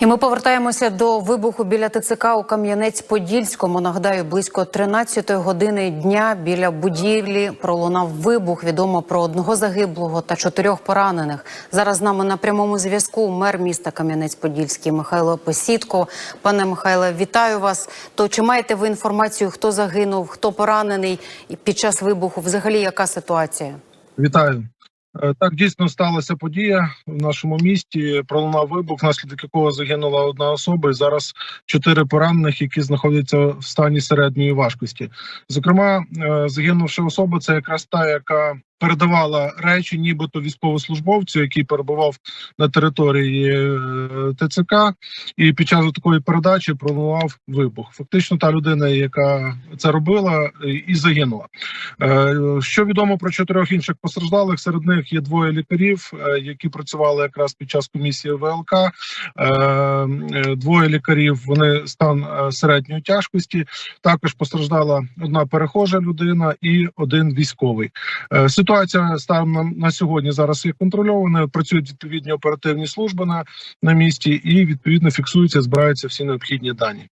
І ми повертаємося до вибуху біля ТЦК у Кам'янець-Подільському. Нагадаю, близько 13-ї години дня біля будівлі пролунав вибух. Відомо про одного загиблого та чотирьох поранених. Зараз з нами на прямому зв'язку мер міста Кам'янець-Подільський Михайло Посідко. Пане Михайле, вітаю вас. То чи маєте ви інформацію, хто загинув, хто поранений під час вибуху? Взагалі, яка ситуація? Вітаю. Е, Так, дійсно сталася подія в нашому місті. Пролунав вибух, внаслідок якого загинула одна особа, і зараз чотири поранених, які знаходяться в стані середньої важкості. Зокрема, загинувши особа це якраз та, яка передавала речі, нібито військовослужбовцю, який перебував на території е, ТЦК, і під час такої передачі пролунав вибух. Фактично, та людина, яка це робила, е, і загинула. Е, Що відомо про чотирьох інших постраждалих? Серед них є двоє лікарів, які працювали якраз під час комісії ВЛК. Двоє лікарів вони стан середньої тяжкості. Також постраждала одна перехожа людина і один військовий. Ситуація станом на, на сьогодні зараз є контрольована. Працюють відповідні оперативні служби на, на місці, і відповідно фіксуються, збираються всі необхідні дані.